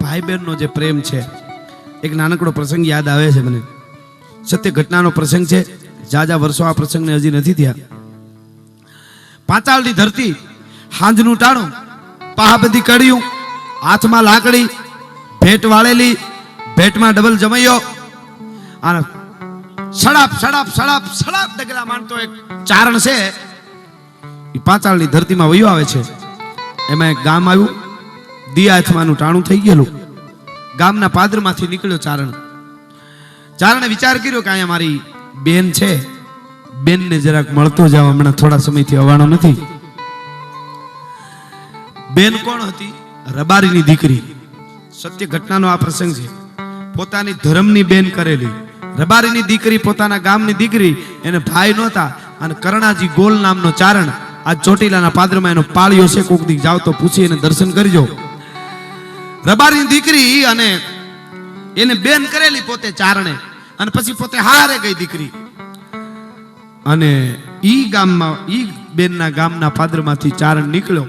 ભાઈ બહેનનો જે પ્રેમ છે, એક નાનકડો પ્રસંગ યાદ આવે છે મને. સત્ય ઘટનાનો પ્રસંગ છે, જાજા વર્ષો આ પ્રસંગને હજી નથી થયા. પાતાળની ધરતી હાંજનું ટાણું, પાહ બધી કડિયું હાથમાં લાકડી, ભેટ વાળેલી, ભેટમાં ડબલ જમૈયો. અને સડાપ સડાપ સડાપ સડાપ ડગલા માનતો એક ચારણ છે. એ પાતાળની ધરતીમાં વયો આવે છે. એમાં એક ગામ આવ્યું. દિયાથમાનું ટાણું થઈ ગયેલું. ગામના પાદરમાંથી નીકળ્યો ચારણ. ચારણે વિચાર કર્યો કે અહીંયા મારી બેન છે. બેનને જરાક મળતો જાવ, હમણાં થોડા સમયથી અવાણો નથી. બેન કોણ હતી? રબારીની દીકરી. સત્ય ઘટનાનો આ પ્રસંગ છે. પોતાની ધર્મની બેન કરેલી. રબારીની દીકરી પોતાના ગામની દીકરી. એને ભાઈ નહોતા અને કરણાજી ગોલ નામનો ચારણ આ ચોટીલાના પાદરમાં એનો પાળ્યો છે. કોક દી જાવ તો પૂછી એને દર્શન કરજો. રબારીની દીકરી અને એને બેન કરેલી પોતે ચારણે અને પછી પોતે હારે ગઈ દીકરી. અને ઈ ગામમાં, ઈ બેનના ગામના પાદરમાંથી ચારણ નીકળ્યો.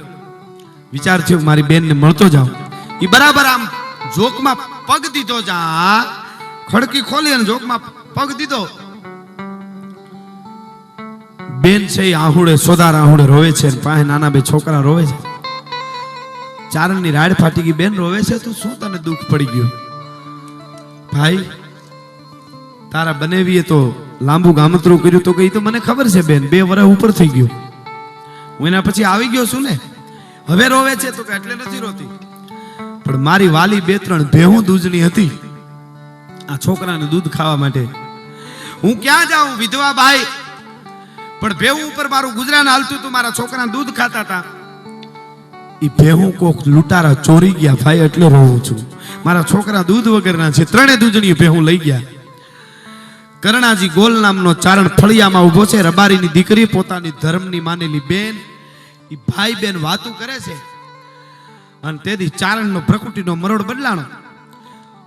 વિચાર થયો, મારી બેનને મળતો જાઉં ઈ બરાબર આમ જોકમાં પગ દીધો જા. ખડકી ખોલી અને જોકમાં પગ દીધો. બેન છે આહુડે, સોદાર આહુડે રોવે છે પાસે નાના બે છોકરા રોવે છે. ચારણની રાડ ફાટી ગઈ. બેન રોવે છે તો? શું તને દુઃખ પડી ગયું? ભાઈ, તારા બનેવીએ તો લાંબુ ગામતરું કર્યું તો કઈ તો મને ખબર છે બેન. બે વર્ષ ઉપર થઈ ગયું. હું એના પછી આવી ગયો છું ને? હવે રોવે છે તો એટલે નથી રોતી. પણ મારી વાલી બે ત્રણ ભેહું દૂધની હતી. આ છોકરાને દૂધ ખાવા માટે. હું ક્યાં જાઉં વિધવા ભાઈ? પણ ભેહું ઉપર મારું ગુજરાન હાલતું હતું. મારા છોકરા દૂધ ખાતા હતા. ઈ ભેહું કોક લૂંટારા ચોરી ગયા ભાઈ એટલે રોવું છું. મારા છોકરા દૂધ વગરના છે ત્રણે દૂધની ભેહું લઈ ગયા. કરણાજી ગોલ નામનો ચારણ ફળિયામાં ઊભો છે, રબારીની દીકરી પોતાની ધર્મની માનેલી બેન. એ ભાઈ બેન વાતું કરે છે. અને તેથી ચારણનો પ્રકૃતિનો મરોડ બદલાણો.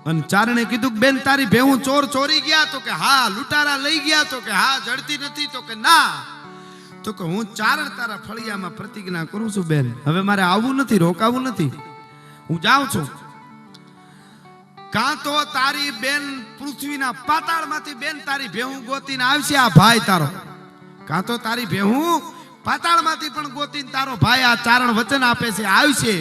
અને ચારણે કીધું બેન, તારી ભેહું ચોર ચોરી ગયા તો કે હા, લૂંટારા લઈ ગયા તો કે હા, જડતી નથી તો કે ના. તો કે હું ચારણ તારા ફળિયામાં પ્રતિજ્ઞા કરું છું બેન. હવે મારે આવવું નથી, રોકાવું નથી. હું જાઉં છું. કાં તો તારી બેન પૃથ્વીના પાતાળમાંથી બેન તારી ભેહું ગોતીને આવશે આ ભાઈ તારો. કાં તો તારી ભેહું પાતાળમાંથી પણ ગોતીને તારો ભાઈ આ ચારણ વચન આપે છે, આવશે.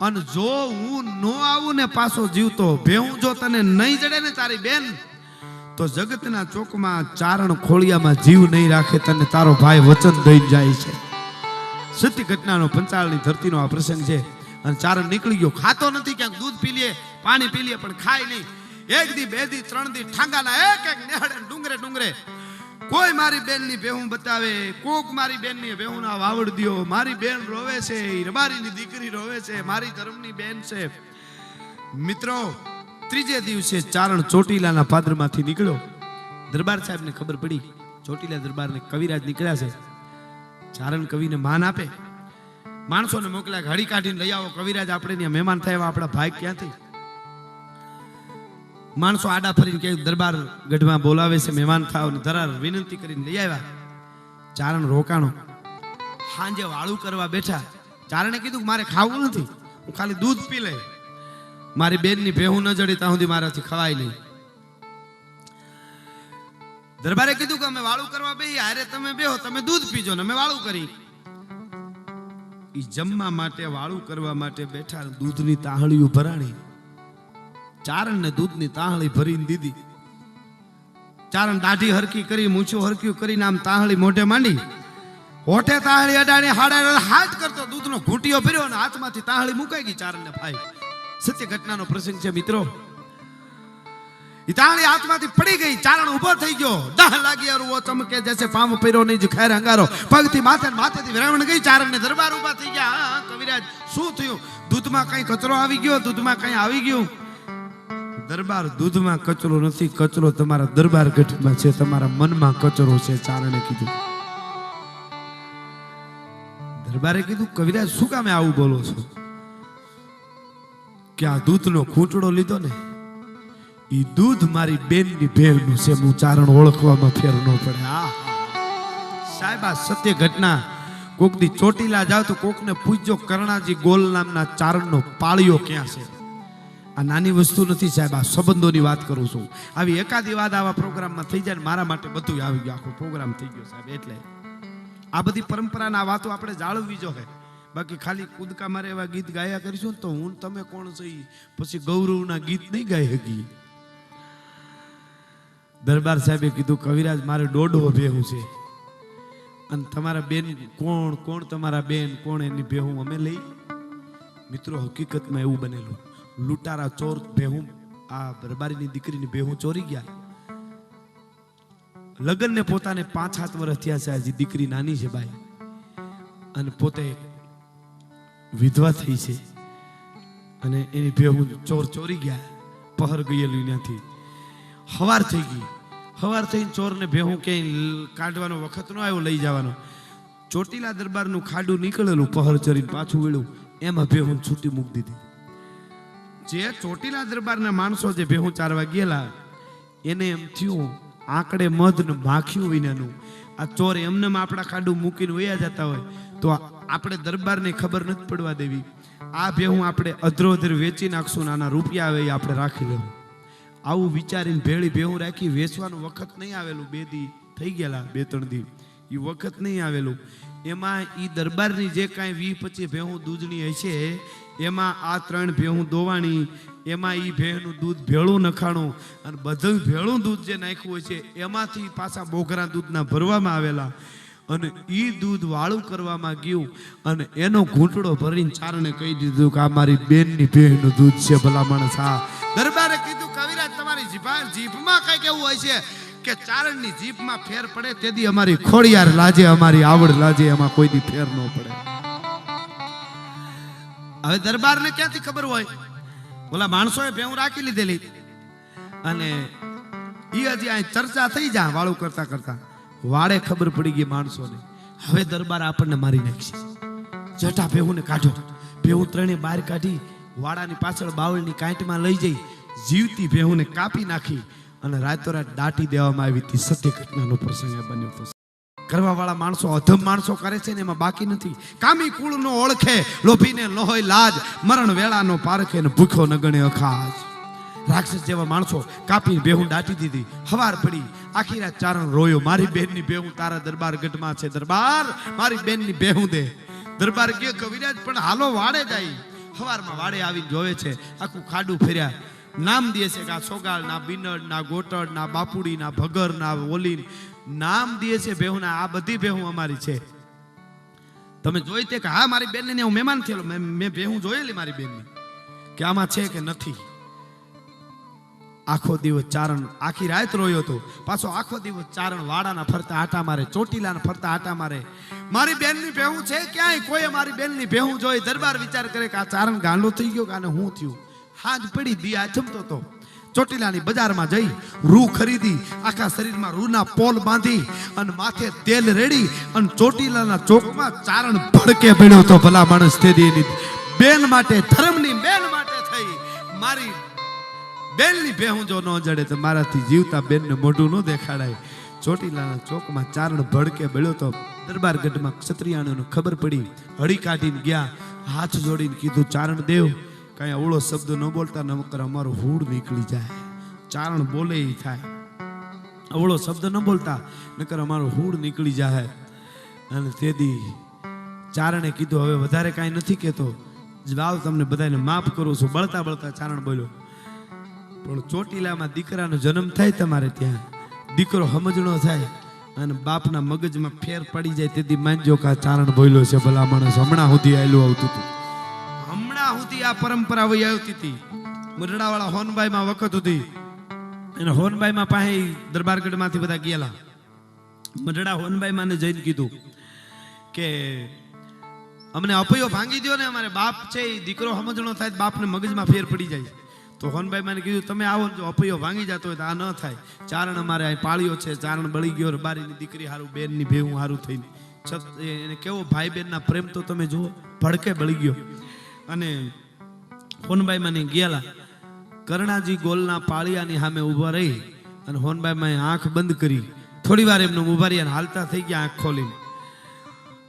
અને જો હું ન આવું ને પાછો જીવતો, ભેહું જો તને નહીં જડે ને તારી બેન તો જગતના ચોકમાં ચારણ ખોળિયામાં જીવ નહીં રાખે તને તારો ભાઈ વચન દઈ જાય છે. સત્ય ઘટનાનો પંચાળની ધરતીનો આ પ્રસંગ છે. અને ચારણ નીકળી ગયો. ખાતો નથી, ક્યાંક દૂધ પી લે, પાણી પી લે, પણ ખાય નહીં. એક દી, બે દી, ત્રણ દી, ઠાંગાના એક એક નેહડે ડુંગરે ડુંગરે. કોઈ મારી બેનની ભેહું બતાવે, કોક મારી બેનની ભેહું ના વાવડ દ્યો. મારી બેન રોવે છે મારીની દીકરી રોવે છે, મારી ધર્મની બેન છે. મિત્રો ત્રીજે દિવસે ચારણ ચોટીલાના પાદરમાંથી નીકળ્યો. દરબાર સાહેબને ખબર પડી, ચોટીલા દરબારને કવિરાજ નીકળ્યા છે. ચારણ કવિને માન આપે. માણસોને મોકલ્યા, ઘડી કાઢીને લઈ આવો, કવિરાજ આપણે ત્યાં મહેમાન થાય એવા આપણા ભાઈ ક્યાંથી? માણસો આડા ફરીને કે દરબાર ગઢમાં બોલાવે છે, મહેમાન થાવ. ધરાર વિનંતી કરીને લઈ આવ્યા. ચારણ રોકાણો. સાંજે વાળું કરવા બેઠા. ચારણે કીધું, મારે ખાવું નથી. હું ખાલી દૂધ પી લે મારી બેનની ભેહું ન જડી ત્યાં સુધી મારાથી ખવાય નહીં. દરબારે કીધું કે અમે વાળું કરવા બે હારે તમે બેહો, તમે દૂધ પીજો ને અમે વાળું કરી. એ જમવા માટે, વાળું કરવા માટે બેઠા દૂધની તાહળીઓ ભરાણી. ચારણને દૂધની તાહળી ભરીને દીધી. ચારણ દાઢી હરકી કરી, મૂછું હરક્યું કરીને આમ તાહળી મોઢે માંડી. હોઠે તાહળી અડાણી હાડા હાથ કરતો, દૂધનો ઘૂંટીઓ ભર્યો અને હાથમાંથી તાહળી મુકાઈ ગઈ ચારણને ભાઈ. સત્ય ઘટનાનો પ્રસંગ છે મિત્રો. ઇતાળી હાથમાંથી પડી ગઈ, ચારણ ઊભો થઈ ગયો. દહ લાગી અરુવો ચમકે જશે પામ પીરો નહીં જો ખેર અંગારો પગથી માથે માથેથી વિરાવણ ગઈ ચારણ ને દરબાર ઊભા થઈ ગયા. કવિરાજ, શું થયું? દૂધમાં કઈ કચરો આવી ગયો? દૂધમાં કઈ આવી ગયું? દરબાર દૂધમાં કચરો નથી, કચરો તમારા દરબાર ગઢમાં છે, તમારા મનમાં કચરો છે, ચારણે કીધું. દરબારે કીધું, કવિરાજ, શું કામે આવું બોલો છો? કે આ દૂધનો ખૂંટડો લીધો ને એ દૂધ મારી બેનની ભેળનું છે હું ચારણ ઓળખવામાં ફેર ન પડે. આ સાહેબ, આ સત્ય ઘટના કોક દી ચોટીલા જાવ તો કોકને પૂછજો કરણાજી ગોલ નામના ચારણનો પાળિયો ક્યાં છે? આ નાની વસ્તુ નથી સાહેબ, આ સંબંધોની વાત કરું છું. આવી એકાદી વાત આવા પ્રોગ્રામમાં થઈ જાય ને મારા માટે બધું આવી ગયું, આખો પ્રોગ્રામ થઈ ગયો સાહેબ, એટલે આ બધી પરંપરાના વાતો આપણે જાળવવી જોઈએ બાકી ખાલી કૂદકા મારે એવા ગીત ગાયા કરીશું તો હું તમે કોણ છે પછી ગૌરવના ગીત નહીં ગાઈ શકી દરબાર સાહેબે કીધું, કવિરાજ, મારે દોઢો ભેહું છે. અને તમારા બેન કોણ કોણ તમારા બેન, કોણ એની ભેહું અમે લઈ? મિત્રો, હકીકતમાં એવું બનેલું. લૂંટારા ચોર ભેહું, આ દરબારીની દીકરીની ભેહું ચોરી ગયા. લગ્નને પોતાને પાંચ સાત વર્ષ થયા છે હજી દીકરી નાની છે ભાઈ અને પોતે વિધવા થઈ છે. અને એની ભેહું ચોર ચોરી ગયા. પહર ગયેલું ત્યાંથી. હવાર થઈ ગઈ. હવાર થઈને ચોરને ભેહું ક્યાંય કાઢવાનો વખત ન આવ્યો, લઈ જવાનો. ચોટીલા દરબારનું ખાડું નીકળેલું, પહર ચરીને પાછું વળ્યું. એમાં ભેહું છૂટી મૂકી દીધી. જે ચોટીલા દરબારના માણસો જે ભેહું ચારવા ગયેલા, એને એમ થયું, આંકડે મધ ને માખ્યું વિનાનું. આ ચોર એમને આપણા ખાડું મૂકીને વયા જતા હોય, તો આપણે દરબારને ખબર નથી પડવા દેવી. આ ભેહું આપણે અધરોધર વેચી નાખશું નાના રૂપિયા આવે એ આપણે રાખી લેવું. આવું વિચારીને ભેળી ભેહું રાખી વેચવાનું વખત નહીં આવેલું. બે દી થઈ ગયેલા, બે, ત્રણ દી. એ વખત નહીં આવેલું. એમાં એ દરબારની જે કાંઈ વી પચીસ ભેહું દૂધની હશે, એમાં આ ત્રણ ભેહું દોવાણી, એમાં એ ભેહનું દૂધ ભેળું નખાણું અને બધું ભેળું દૂધ જે નાખ્યું હોય છે, એમાંથી પાછા બોઘરા દૂધના ભરવામાં આવેલા. અને એ દૂધ વાળું કરવામાં ગયું અને એનો ઘૂંટડો ભરીને ચારણે કહી દીધું કે આ મારી બેનની ભેહનું દૂધ છે, ભલા માણસ, હા. દરબારે કીધું કવિરાજ તમારી જીભા જીભમાં કંઈક એવું હોય છે કે ચારણની જીભમાં ફેર પડે, તેથી અમારી ખોડિયાર લાજે, અમારી આવડ લાજે, એમાં કોઈ દી ફેર ન પડે. હવે દરબારને ક્યાંથી ખબર હોય? ઓલા માણસોએ ભેવું રાખી લીધેલી. અને એ હજી અહીં ચર્ચા થઈ જા વાળું કરતા કરતા. વાળે ખબર પડી ગઈ માણસોને. હવે દરબાર આપણને મારી નાખશે. જટા ભેહુંને કાઢો. ભેહું ત્રણે બહાર કાઢી વાડાની પાછળ બાવળની કાંટમાં લઈ જઈ, જીવતી ભેહુંને કાપી નાખી અને રાતોરાત દાટી દેવામાં આવી હતી. સત્ય ઘટનાનો પ્રસંગ બન્યો હતો કરવાવાળા માણસો, અધમ માણસો કરે છે ને એમાં બાકી નથી. કામી કુળનો ઓળખે, લોભીને લોહી લાજ મરણ વેળાનો પારખે ને ભૂખ્યો ન અખાજ. રાક્ષસ જેવા માણસો કાપી બેહું દાટી દીધી. હવાર પડી. આખી રાત ચારણ રોયો. મારી બેનની બેહું તારા દરબાર ગઢમાં છે. દરબાર, મારી બેનની બેહું દે. દરબાર કે કવિરાજ, પણ હાલો વાડે જાય. હવારમાં વાડે આવીને જોવે છે, આખું ખાડું ફેર્યા. નામ દે છે કે આ સોગાળ, ના બિનડ, ના ગોટડ, ના બાપુડી, ના ભગર, ના ઓલીન. નામ દે છે બેહુના આ બધી બેહું અમારી છે. તમે જોઈ તે કે હા, મારી બેનને હું મહેમાન થયેલો. મેં બેહું જોયેલી મારી બેનની કે આમાં છે કે નથી? આખો દિવસ ચારણ આખી રાત રોયો હતો પાછો આખો દિવસ ચારણ વાડાના ફરતા આટા મારે, ચોટીલાના ફરતા આટા મારે. મારી બેનની ભેહું છે, ક્યાંય કોઈ મારી બેનની ભેહું જોઈ દરબાર વિચાર કરે કે આ ચારણ ગાંડો થઈ ગયો કે આને હું થયું? હાજ પડી દિયા આચમતો હતો ચોટીલાની બજારમાં જઈ, રૂ ખરીદી, આખા શરીરમાં રૂના પોલ બાંધી અને માથે તેલ રેડી અને ચોટીલાના ચોકમાં ચારણ ભડકે પડ્યો તો ભલા માણસ તેદી બેન માટે, ધર્મની બેન માટે થઈ. મારી બેનની ભેહું જો ન જડે તો મારાથી જીવતા બેનને મોઢું ન દેખાડાય. ચોટીલાના ચોકમાં ચારણ ભડકે બળ્યો તો દરબાર ગઢમાં ક્ષત્રિયાણોને ખબર પડી. હળી કાઢીને ગયા, હાથ જોડીને કીધું, ચારણ દેવ, કાંઈ અવળો શબ્દ ન બોલતા નમકર અમારો હૂડ નીકળી જાય. ચારણ બોલે એ થાય. અવળો શબ્દ ન બોલતા, નકર અમારો હૂડ નીકળી જાય. અને તેદી ચારણે કીધું, હવે વધારે કાંઈ નથી કહેતો. જાવ તમને બધાને માફ કરું છું. બળતા બળતા ચારણ બોલ્યો પણ ચોટીલામાં દીકરાનો જન્મ થાય તમારે ત્યાં. દીકરો સમજણો થાય અને બાપના મગજમાં ફેર પડી જાય તેથી માનજો કે આ ચારણ બોલ્યો છે ભલા માણસ. હમણાં સુધી આયલું આવતું હતું. હમણાં સુધી આ પરંપરા વહી આવતી હતી. મુરડાવાળા હોનબાઈમાં વખત હતી અને હોનબાઈમાં પાસે દરબારગઢમાંથી બધા ગયેલા. મઢડા હોનબાઈમાં જઈને કીધું કે અમને અપયો ભાંગી દો ને અમારે બાપ છે એ દીકરો સમજણો થાય બાપને મગજમાં ફેર પડી જાય. તો હોનભાઈ મને કીધું, તમે આવો જો અપયો ભાંગી જતો હોય તો આ ન થાય. ચારણ અમારે અહીં પાળ્યો છે, ચારણ બળી ગયો બારીની દીકરી હારું, બેનની ભેવું હારું થઈને. છત એને કેવો ભાઈ બહેનના પ્રેમ તો તમે જુઓ, ભડકે બળી ગયો. અને હોનભાઈ મને ગયેલા, કરણાજી ગોલના પાળિયાની સામે ઊભા રહી અને હોનભાઈ મેં આંખ બંધ કરી. થોડી વાર એમને ઊભા રહ્યા અને હાલતા થઈ ગયા આંખ ખોલીને.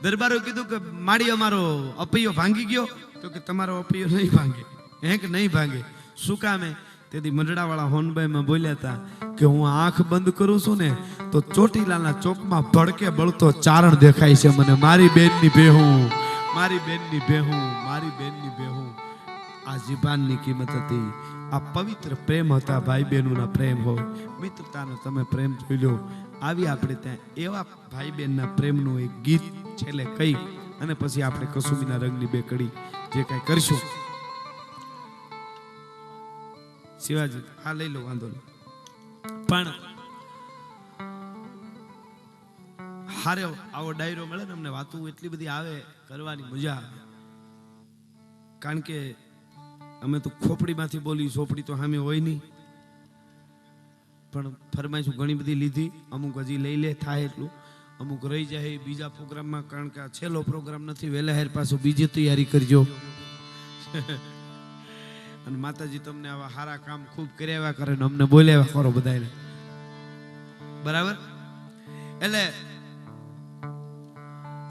દરબારો કીધું કે, માડી અમારો અપૈયો ભાંગી ગયો. તો કે, તમારો અપૈયો નહીં ભાંગે. હેંક નહીં ભાંગે? શું કામે તેથી મંડળાવાળા હોનભાઈમાં બોલ્યા હતા કે હું આંખ બંધ કરું છું ને, તો ચોટીલાના ચોકમાં ભડકે બળતો ચારણ દેખાય છે મને. મારી બેનની બેહું મારી બેનની બેહું મારી બેનની બેહું આ જીભાનની કિંમત હતી. આ પવિત્ર પ્રેમ હતા ભાઈ બહેનોના પ્રેમ હોય. મિત્રતાનો તમે પ્રેમ જોઈ લો. આવી આપણે ત્યાં એવા ભાઈ બહેનના પ્રેમનું એક ગીત છેલ્લે કહી અને પછી આપણે કસુમીના રંગની બે કડી જે કાંઈ કરશું. શિવાજી, હા લઈ લો, વાંધો નહીં. પણ હારે આવો ડાયરો મળે ને, અમને વાતું એટલી બધી આવે, કરવાની મજા આવે. કારણ કે અમે તો ખોપડીમાંથી બોલી ચોપડી તો સામે હોય નહીં. પણ ફરમાઈશું, ઘણી બધી લીધી, અમુક હજી લઈ લે, થાય એટલું. અમુક રહી જાય બીજા પ્રોગ્રામમાં, કારણ કે આ છેલ્લો પ્રોગ્રામ નથી વહેલા હેર પાછું બીજી તૈયારી કરજો. અને માતાજી તમને આવા સારા કામ ખૂબ કર્યા કરે ને અમને બોલ્યા કરો બધાને બરાબર? એટલે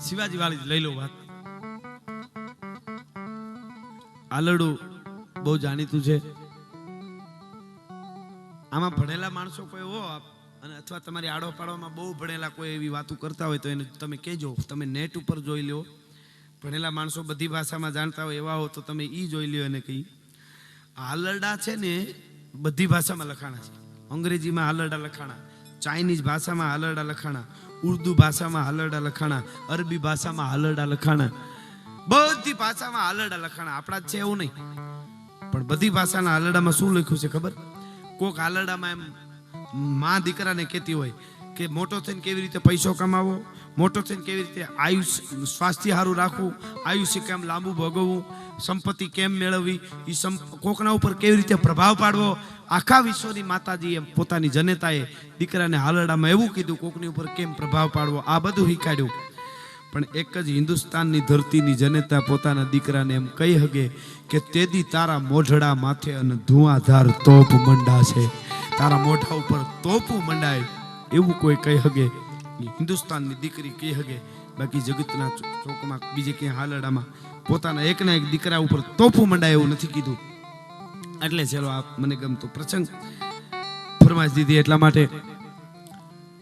શિવાજી વાળી લઈ લો વાત. આલડું બહુ જાણીતું છે. આમાં ભણેલા માણસો કોઈ હો અને અથવા તમારી આડો પાડોમાં બહુ ભણેલા કોઈ એવી વાતો કરતા હોય તો એને તમે કહેજો. તમે નેટ ઉપર જોઈ લો ભણેલા માણસો બધી ભાષામાં જાણતા હોય એવા હો તો તમે એ જોઈ લ્યો એને કહી હાલરડા છે ને, બધી ભાષામાં લખાણા છે. અંગ્રેજીમાં હાલરડા લખાણા, ચાઇનીઝ ભાષામાં હાલરડા લખાણા, ઉર્દુ ભાષામાં હાલરડા લખાણા, અરબી ભાષામાં હાલરડા લખાણા. બધી ભાષામાં હાલરડા લખાણા. આપણા છે એવું નહીં. પણ બધી ભાષાના હાલરડામાં શું લખ્યું છે ખબર? કોક હાલરડામાં એમ, મા દીકરાને કહેતી હોય કે મોટો થઈને કેવી રીતે પૈસો કમાવો? મોટો થઈને કેવી રીતે આયુષ, સ્વાસ્થ્ય સારું રાખવું? આયુષ્ય કેમ લાંબુ ભોગવવું? સંપત્તિ કેમ મેળવવી? એ કોકના ઉપર કેવી રીતે પ્રભાવ પાડવો? આખા વિશ્વની માતાજી એમ પોતાની જનતાએ દીકરાને હાલરડામાં એવું કીધું, કોકની ઉપર કેમ પ્રભાવ પાડવો? આ બધું શીખાડ્યું. પણ એક જ હિન્દુસ્તાનની ધરતીની જનતા પોતાના દીકરાને એમ કહી હગે કે તેદી તારા મોઢડા માથે અને ધુઆધાર તોપ મંડા છે તારા મોઢા ઉપર તોપું મંડાય. એવું કોઈ કહી હગે? હિન્દુસ્તાનની દીકરી કહી હગે, બાકી જગતના ચોકમાં બીજે ક્યાંય હાલડામાં પોતાના એકના એક દીકરા ઉપર તોફો મંડાય એવું નથી કીધું. એટલે ચલો આ મને ગમતો પ્રસંગ ફરમાઈશ દીધી એટલા માટે.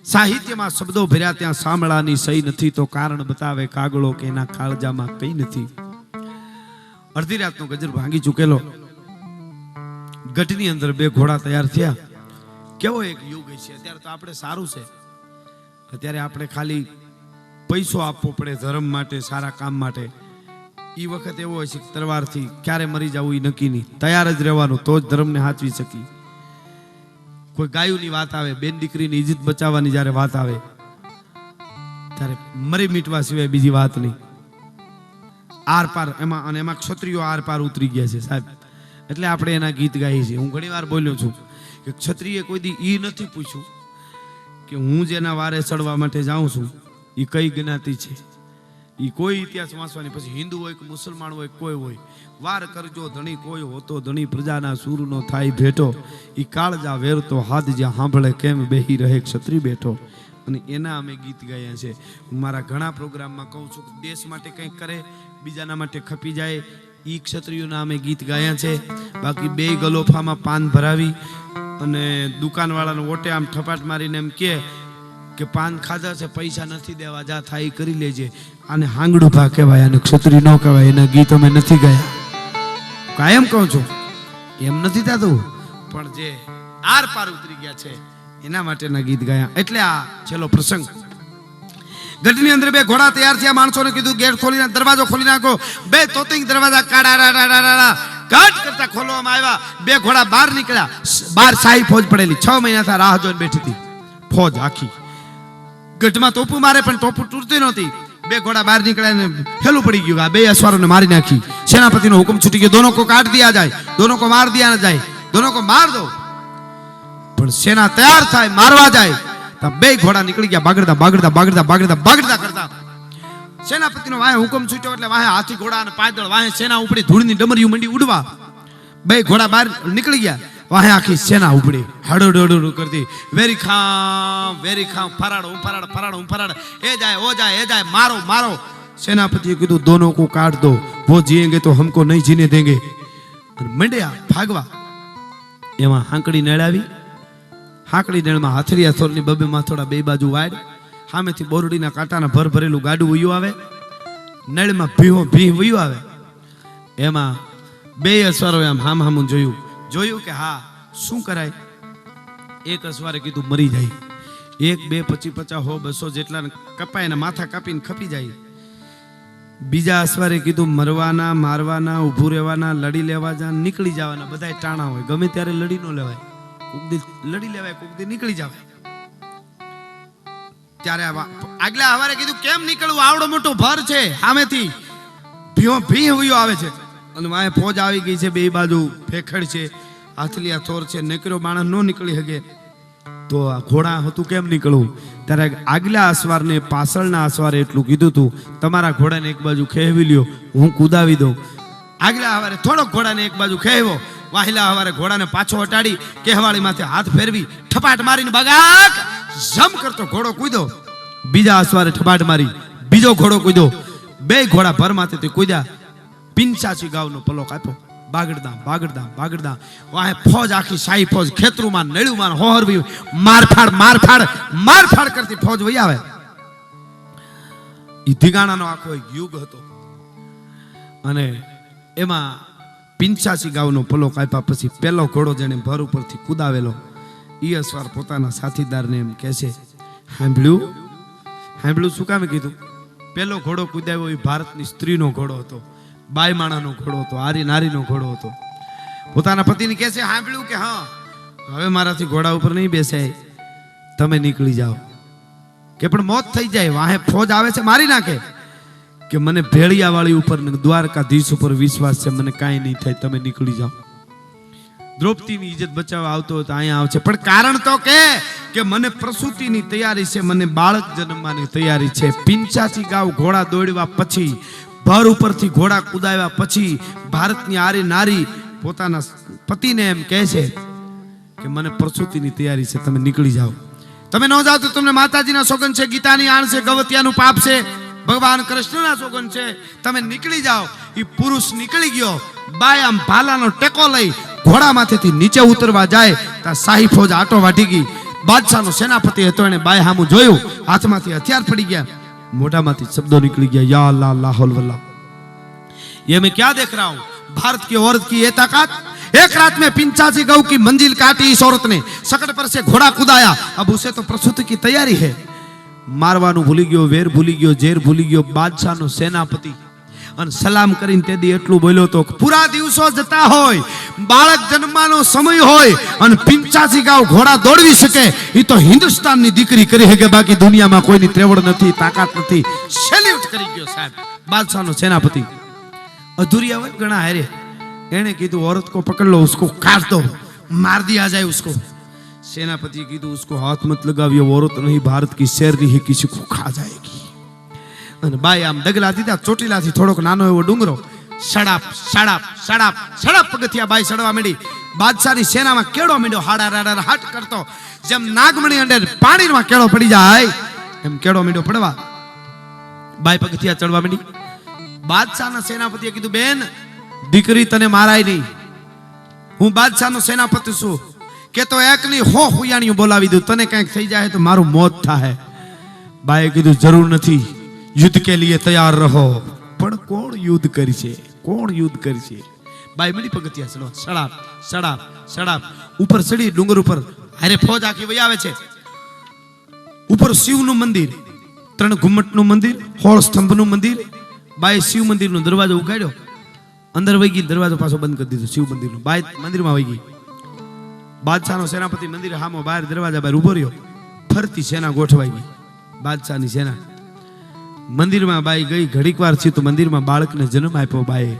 સાહિત્યમાં શબ્દો ભર્યા ત્યાં સાંભળાની સહી નથી, તો કારણ બતાવે કાગળો કે એના કાળજામાં કઈ નથી. અડધી રાતનો ગજર ભાંગી ચૂકેલો. ગઢની અંદર બે ઘોડા તૈયાર થયા. કેવો એક યુગ છે? અત્યારે તો આપણે સારું છે. અત્યારે આપણે ખાલી પૈસો આપવો પડે ધર્મ માટે, સારા કામ માટે. એ વખત એવો હોય છે તલવારથી ક્યારે મરી જવું એ નક્કી નહીં. તૈયાર જ રહેવાનું, તો જ ધર્મને સાચવી શકી કોઈ ગાયુની વાત આવે, બેન દીકરીની ઇજ્જત બચાવવાની જ્યારે વાત આવે, ત્યારે મરી મીટવા સિવાય બીજી વાત નહીં. આર પાર એમાં અને એમાં ક્ષત્રિયો આર પાર ઉતરી ગયા છે સાહેબ. એટલે આપણે એના ગીત ગાઈએ છીએ. હું ઘણી વાર બોલ્યો છું કે ક્ષત્રિય કોઈ દી ઈ નથી પૂછ્યું કે હું જેના વારે ચડવા માટે જાઉં છું એ કઈ જ્ઞાતિ છે? એ કોઈ ઇતિહાસ વાંચવાની, પછી હિન્દુ હોય કે મુસલમાન હોય કોઈ હોય, વાર કરજો, ધણી કોઈ હોતો ધણી, પ્રજાના સૂરનો થાય ભેટો એ કાળજા વેરતો હાથ જ્યાં સાંભળે કેમ બેહી રહે ક્ષત્રિય બેઠો? અને એના અમે ગીત ગાયા છે હું મારા ઘણા પ્રોગ્રામમાં કહું છું કે દેશ માટે કંઈક કરે, બીજાના માટે ખપી જાય ઈ ક્ષત્રિયોના અમે ગીત ગાયા છે. બાકી બે ગલોફામાં પાન ભરાવી અને દુકાનવાળાને ઓટે આમ ઠપાટ મારીને એમ કે કે પાન ખાધા છે, પૈસા નથી દેવા, જા થાય કરી લેજે. આને હાંગડું ભા કહેવાય અને ક્ષત્રિય ન કહેવાય, એના ગીત અમે નથી ગયા. કાયમ કહું છું, એમ નથી થતું, પણ જે આર પાર ઉતરી ગયા છે, એના માટેના ગીત ગાયા. એટલે આ છેલ્લો પ્રસંગ. ગઢની અંદર બે ઘોડા તૈયાર થયા માણસોને કીધું, ગેટ ખોલી દરવાજો ખોલી નાખો. બે તોતિંગ દરવાજા કાઢા કટ કરતા ખોલવામાં આવ્યા. બે ઘોડા બહાર નીકળ્યા. બાર સાહી ફોજ પડેલી. છ મહિનાથી રાહ જોઈને બેઠી હતી. ફોજ આખી. ગઢમાં તોપું મારે, પણ ટોપું તૂટતી નહોતી. બે ઘોડા બહાર નીકળ્યા ને હેલું પડી ગયું. આ બે અસવારોને મારી નાખી. સેનાપતિનો હુકમ છૂટી ગયો. દોનો કો કાટ દિયા જાય. દોનો કો માર દિયા જાય. દોનો કો માર દો. પણ સેના તૈયાર થાય, મારવા જાય. બે ઘોડા નીકળી ગયા, બાગડતા બાગડતા બાગડતા બાગડતા બાગડતા કરતા. સેનાપતિનો વાહે હુકમ છૂટ્યો એટલે વાહે હાથી, ઘોડા અને પાદળ વાહે સેના ઉપડી ધૂળની ડમરીયું મંડી ઉડવા. બે ઘોડા બહાર નીકળી ગયા. વાહે આખી સેના ઉપડી. હડોડોડો કરતી. વેરી ખામ વેરી ખામ ફરાડ, હું ફરાડ ફરાડ, હું ઉફરાડ એ જાય, ઓ જાય, એ જાય, મારો મારો. સેનાપતિ કીધું, દોનો કો કાઢ દો. વો જીએંગે તો હમકો નહીં જીને દેંગે. મંડ્યા ભાગવા. એમાં હાંકડી નડાવી. હાંકડી નળમાં હાથરિયા થોરની બબે માથોડા બે બાજુ વાડ સામેથી બોરડીના કાંટાના ભર ભરેલું ગાડું વયું આવે, નળમાં ભીહો ભી વયું આવે. એમાં બે અસવારો આમ હામ હામું જોયું. જોયું કે હા, શું કરાય? એક અસવારે કીધું મરી જાય. એક, બે, પચી પચાસ હો, બસો જેટલા કપાય માથા કાપીને ખપી જાય. બીજા અસવારે કીધું મરવાના, મારવાના, ઊભું રહેવાના, લડી લેવા જા નીકળી જવાના, બધાય ટાણા હોય. ગમે ત્યારે લડી ન લેવાય. કોક દી લડી લેવાય, કોક દી નીકળી જાવે ત્યારે આગલા હવારે કીધું, કેમ નીકળવું? આવડો મોટો ભર છે સામેથી. ભીઓ ભી હુયો આવે છે. અને વાંહે ફોજ આવી ગઈ છે, બે બાજુ ફેખડ છે હાથલિયા થોર છે નીકળ્યો માણસ નો નીકળી શકે તો આ ઘોડા હતું, કેમ નીકળવું? ત્યારે આગલા અસવારને પાછળના અસવારે એટલું કીધું તું, તમારા ઘોડાને એક બાજુ ખેવી લ્યો, હું કુદાવી દઉં. આગલા હવારે થોડોક ઘોડાને એક બાજુ ખેવો વાહિલા હવારે ઘોડાને પાછો હટાડી કેહવાળી માથે હાથ ફેરવી ઠપાટ મારીને બગાક, જમ કરતો ઘોડો કૂદ્યો. બીજા અસવારે ઠપાટ મારી, બીજો ઘોડો કૂદ્યો. બે ઘોડા ભર તે કૂદ્યા. પિંચાસી ગાવનો પલો કાપ્યો બાગડદામ બાગડદામ બાગડદામ વાહે ફોજ આખી શાહી ફોજ ખેતરુમાં નળ્યુમાં હોહરવી, મારફાડ મારફાડ મારફાડ કરતી ફોજ વહી આવે. ઈ ધીગાણાનો આખો યુગ હતો. અને એમાં પિંચાસી ગાઉનો પલો કાપ્યા પછી પહેલો ઘોડો જેને ભર ઉપરથી કુદાવેલો. ઈ અસવાર પોતાના સાથીદારને એમ કહે છે સાંભળ્યું સાંભળ્યું શું કામે કીધું? પહેલો ઘોડો કુદાવ્યો એ ભારતની સ્ત્રીનો ઘોડો હતો બાય માણાનો ઘોડો હતો, આરી નારીનો ઘોડો હતો. પોતાના પતિને કહે છે સાંભળ્યું કે હા? હવે મારાથી ઘોડા ઉપર નહીં બેસાય. તમે નીકળી જાઓ. કે પણ મોત થઈ જાય, વાહે ફોજ આવે છે, મારી નાખે. કે મને ભેળિયાવાળી ઉપર દ્વારકાધીશ ઉપર વિશ્વાસ છે, મને કાંઈ નહીં થાય, તમે નીકળી જાઓ. દ્રૌપદીની ઇજ્જત બચાવવા આવતો હોય તો અહીંયા આવશે. પણ કારણ તો કે કે મને પ્રસૂતિની તૈયારી છે, મને બાળક જન્મવાની તૈયારી છે. પિંચાસી ગાવ ઘોડા દોડવા પછી, ભર ઉપરથી ઘોડા કુદાવ્યા પછી, ભારતની આરી નારી પોતાના પતિને એમ કહે છે કે મને પ્રસૂતિની તૈયારી છે, તમે નીકળી જાઓ. તમે ન જાઓ તો તમને માતાજીના સોગન છે, ગીતાની આણ છે, ગવતિયાનું પાપ છે. ભગવાન કૃષ્ણના સોગન છે તમે નીકળી જાઓ એ પુરુષ નીકળી ગયો બાય આમ ભાલાનો ટેકો લઈ ઘોડામાંથી નીચે ઉતરવા જાય ત્યાં શાહી ફોજ આટો વાટી ગઈ બાદશાહનો સેનાપતિ હતો એને બાય હામું જોયું હાથમાંથી હથિયાર પડી ગયા મોઢામાંથી શબ્દો નીકળી ગયા યા અલ્લાહ લાહોલ વલ્લાહ ये मैं क्या देख रहा हूं भारत की औरत की ये ताकत एक रात में पिंचासी गौ की मंजिल काटी इस औरत ने सकट पर से घोड़ा कूदाया अब उसे तो प्रसूति की तैयारी है મારવાનું ભૂલી ગયો, વેર ભૂલી ગયો, ઝેર ભૂલી ગયો, બાદશાહનો સેનાપતિ. અને સલામ કરીને તે દી એટલું બોલ્યો તો પૂરા દિવસો જતા હોય, બાળક જન્માનો સમય હોય અને પિંચાસી ગાવ ઘોડા દોડવી શકે એ તો હિન્દુસ્તાનની દીકરી કરી શકે બાકી દુનિયામાં કોઈની ત્રેવડ નથી, તાકાત નથી. સેલ્યુટ કરી ગયો સાહેબ, બાદશાહનો સેનાપતિ. અધૂરી હોય ઘણા હેરે, એણે કીધું ઓરત કો પકડ લો, ઉસકો કાઢ દો, માર દિયા જાય ઉસકો. उसको सेनापति कीधु उसको हाथ मत लगाविए वो औरत नहीं भारत की शेर ही किसी को खा जाएगी અને બાઈ આમ ડગલા દીધા ચોટીલાથી થોડોક નાનો એવો ડુંગરો સડાપ સડાપ સડાપ સડાપ પગથિયા બાઈ સડવા માંડી બાદશાહની સેનામાં કેળો માંડ્યો હાડા રાડા હાટ કરતો જેમ નાગમણી અંડે પાણીમાં કેળો પડી જાય એમ કેળો માંડ્યો પડવા બાઈ પગથિયા ચડવા માંડી બાદશાહના સેનાપતિએ કીધું બેન દીકરી તને મારાય નહીં હું બાદશાહનો સેનાપતિ છું કે તો એકની હો હુયાણીઓ બોલાવી દઉં, તને કંઈક થઈ જાય તો મારું મોત થાય બાએ કીધું, જરૂર નથી, યુદ્ધ કે લીએ તૈયાર રહો. પણ કોણ યુદ્ધ કરશે? કોણ યુદ્ધ કરશે? બાઈ મળી પગથિયા ચડો સડાપ સડાપ સડાપ. ઉપર ચડી ડુંગર ઉપર. હારે ફોજ આખી વહી આવે છે. ઉપર શિવનું મંદિર, ત્રણ ઘુમ્મટનું મંદિર, હોળ સ્તંભનું મંદિર. બાય શિવ મંદિરનો દરવાજો ઉગાડ્યો અંદર વહી ગઈ, દરવાજો પાછો બંધ કરી દીધો, શિવ મંદિરનો. બાય મંદિરમાં વહી ગઈ. બાદશાહનો સેનાપતિ મંદિર હામો બહાર દરવાજા બહાર ઊભો રહ્યો. ફરતી સેના ગોઠવાઈ ગઈ. બાદશાહની સેના. મંદિરમાં બાઈ ગઈ. ઘડીક વાર છે તો મંદિરમાં બાળકને જન્મ આપ્યો બાએ.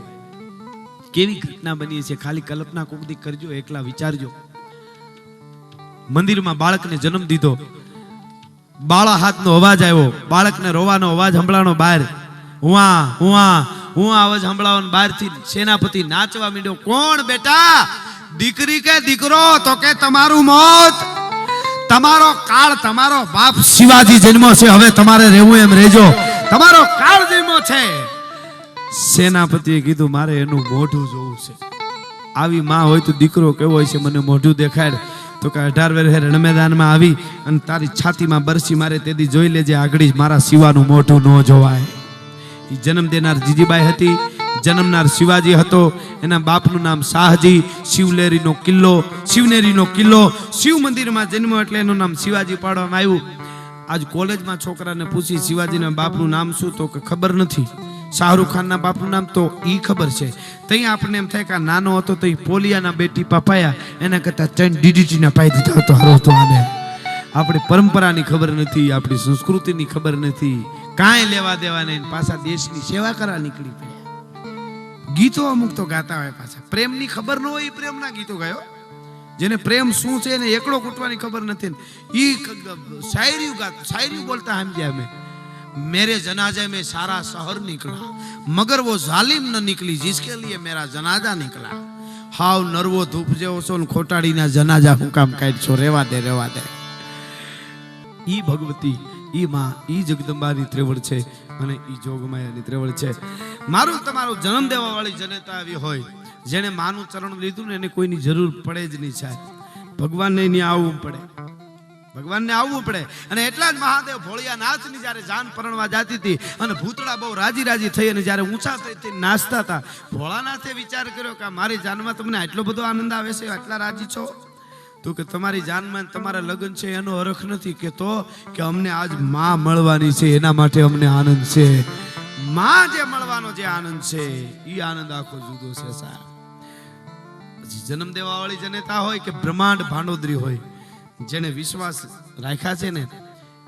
કેવી ઘટના બની છે? ખાલી કલ્પના કોકદી કરજો, એકલા વિચારજો. મંદિરમાં બાળકને જન્મ દીધો. બાળા હાથનો અવાજ આવ્યો. બાળકને રોવાનો અવાજ સંભળાણો બહાર. હુઆ હુઆ હું અવાજ સંભળાવાનો બહારથી સેનાપતિ નાચવા માંડ્યો. કોણ બેટા? દીકરી કે દીકરો, તો કે તમારું મોત. તમારો કાળ તમારો બાપ શિવાજી જન્મો છે, હવે તમારે રહેવું એમ રહેજો. તમારો કાળ જન્મો છે. સેનાપતિએ કીધું, મારે એનું મોઢું જોવું છે. આવી માં હોય તો દીકરો કેવો હોય છે, મને મોઢું દેખાડ. તો કે, અઢાર વર્ષે રણમેદાનમાં આવી અને તારી છાતીમાં બરસી મારે, તેથી જોઈ લેજે આગળ મારા શિવાનું મોઢું ન જોવાય. જન્મ દેનાર જીજીબાઈ હતી. જન્મનાર શિવાજી હતો. એના બાપનું નામ શાહજી, શિવલેરીનો કિલ્લો, શિવનેરીનો કિલ્લો, શિવ મંદિરમાં જન્મ એટલે એનું નામ શિવાજી પાડવામાં આવ્યું. આજ કોલેજમાં છોકરાને પૂછી શિવાજીના બાપનું નામ શું તો કે ખબર નથી. શાહરૂખ ખાનના બાપનું નામ તો એ ખબર છે. તઈ આપણને એમ થાય કે નાનો હતો તો એ પોલિયાના બેટી પાપાયા. એના કરતાં ચૈન ડીડીટીના પાઈ દીધા હતો હારો તો આને. આપણી પરંપરાની ખબર નથી, આપણી સંસ્કૃતિની ખબર નથી. કાંઈ લેવા દેવા નહીં, પાછા દેશની સેવા કરવા નીકળી પડ્યા. ગીતો અમુક તો ગાતા હોય પાછા. પ્રેમની ખબર ન હોય એ પ્રેમના ગીતો ગાયો જેને પ્રેમ શું છે એને એકડો કૂટવાની ખબર નથી એ શાયરી શાયરી બોલતા સમજ્યા અમે. મેરે જનાજે મેં સારા શહર નીકળા મગર વો ઝાલિમ ન નીકળી, જિસકે લીએ મેરા જનાજા નીકળા હાવ નરવો ધૂપ જેવો છો ને ખોટાડીના જનાજા હું કામ કાઢશો રેવા દે રેવા દે. ઈ ભગવતી, ઈ માં, ઈ જગદંબાની ત્રેવળ છે અને ઈ જોગમાયાની ત્રેવળ છે. મારું તમારું જન્મ દેવા વાળી જનતા આવી હોય જેને માનું ચરણ લીધું ને એને કોઈની જરૂર પડે જ નહીં સાહેબ. ભગવાનને નહીં આવવું પડે. ભગવાનને આવવું પડે. અને એટલા જ મહાદેવ ભોળિયાનાથની જ્યારે જાન પરણવા જાતી હતી અને ભૂતળા બહુ રાજી રાજી થઈ અને જ્યારે ઊંચા થઈ તે નાચતા હતા, ભોળાનાથે વિચાર કર્યો કે મારી જાનમાં તમને આટલો બધો આનંદ આવે છે, આટલા રાજી છો? તો કે તમારી જાનમાં તમારા લગ્ન છે, એનો અરખ નથી કે તો કે અમને આજમાં મળવાની છે, એના માટે અમને આનંદ છે. માં જે મળવાનો જે આનંદ છે એ આનંદ આખો જુદો છે, સાહેબ. પછી જન્મ દેવા વાળી જનતા હોય કે બ્રહ્માંડ ભાંડોદરી હોય જેને વિશ્વાસ રાખ્યા છે ને,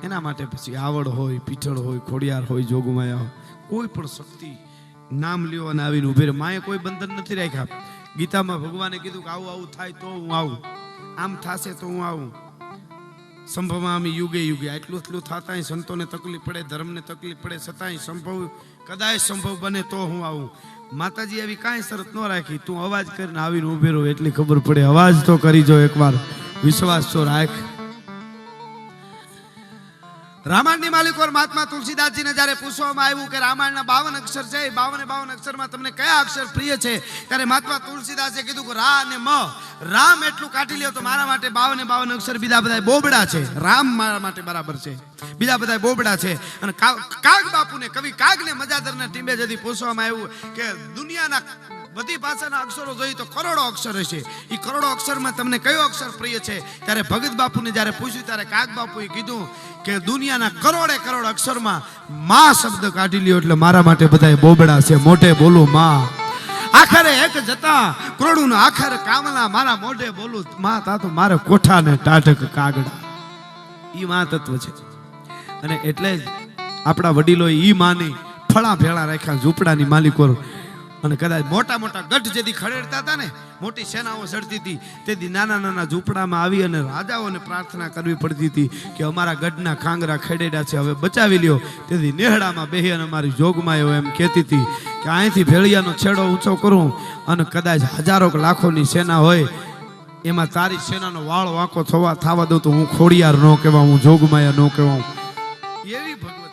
એના માટે પછી આવડ હોય, પીઠળ હોય, ખોડિયાર હોય, જોગમાયા હોય, કોઈ પણ શક્તિ નામ લ્યો અને આવીને ઉભે રહે. માએ કોઈ બંધન નથી રાખ્યા. ગીતામાં ભગવાને કીધું કે આવું આવું થાય તો હું આવું. આમ થશે તો હું આવું. સંભવમાં યુગે યુગે આટલું એટલું થતાંય સંતોને તકલીફ પડે, ધર્મને તકલીફ પડે, છતાંય સંભવ કદાચ સંભવ બને તો હું આવું. માતાજી આવી કાંઈ શરત ન રાખી. તું અવાજ કરીને આવીને ઉભેરો એટલી ખબર પડે. અવાજ તો કરી જો એકવાર. વિશ્વાસ તો રાખ. રામાયણની માલિકો મહાત્મા તુલસીદાસજીને જ્યારે પૂછવામાં આવ્યું કે રામાયણના બાવન અક્ષર છે, એ બાવન બાવન અક્ષરમાં તમને કયા અક્ષર પ્રિય છે? ત્યારે મહાત્મા તુલસીદાસે કીધું કે રા અને મ. રામ એટલું કાઢી લ્યો તો મારા માટે બાવને બાવન અક્ષર બીજા બધા બોબડા છે. રામ મારા માટે બરાબર છે. બીજા બધા બોબડા છે. અને કાગ બાપુને, કવિ કાગને મજાદરના ટીમે જતી પૂછવામાં આવ્યું કે દુનિયાના બધી ભાષાના અક્ષરો જોઈએ તો કરોડો અક્ષર છે. એ કરોડો અક્ષરમાં તમને કયો અક્ષર પ્રિય છે? ત્યારે ભગત બાપુને જ્યારે પૂછ્યું, ત્યારે કાગ બાપુએ કીધું કે દુનિયાના કરોડે કરોડ અક્ષરમાં માં શબ્દ કાઢી લ્યો એટલે મારા માટે બધા બોબડા છે. મોઢે બોલું માં. આખરે એક જતા કરોડું આખર કામના મારા મોઢે બોલું. માં, તા તો મારે કોઠા ને ટાઢક કાગડા. ઈ માં તત્વ છે. અને એટલે જ આપણા વડીલો ઈ માની ફળા ભેળા રાખ્યા, ઝૂંપડાની માલિકો અને કદાચ મોટા મોટા ગઢ જેથી ખડેડતા હતા ને, મોટી સેનાઓ ચડતી હતી, તેથી નાના નાના ઝૂંપડામાં આવી અને રાજાઓને પ્રાર્થના કરવી પડતી હતી કે અમારા ગઢના ખાંગરા ખેડેડા છે, હવે બચાવી લ્યો. તેથી નેહડામાં બેહી અને અમારી જોગમાં એવો એમ કહેતી હતી કે અહીંથી ભેળિયાનો છેડો ઊંચો કરું અને કદાચ હજારો લાખોની સેના હોય, એમાં તારી સેનાનો વાળ વાંકો થવા થવા દઉં તો હું ખોડિયાર ન કહેવા હું જોગમાયા ન કહેવા એવી મા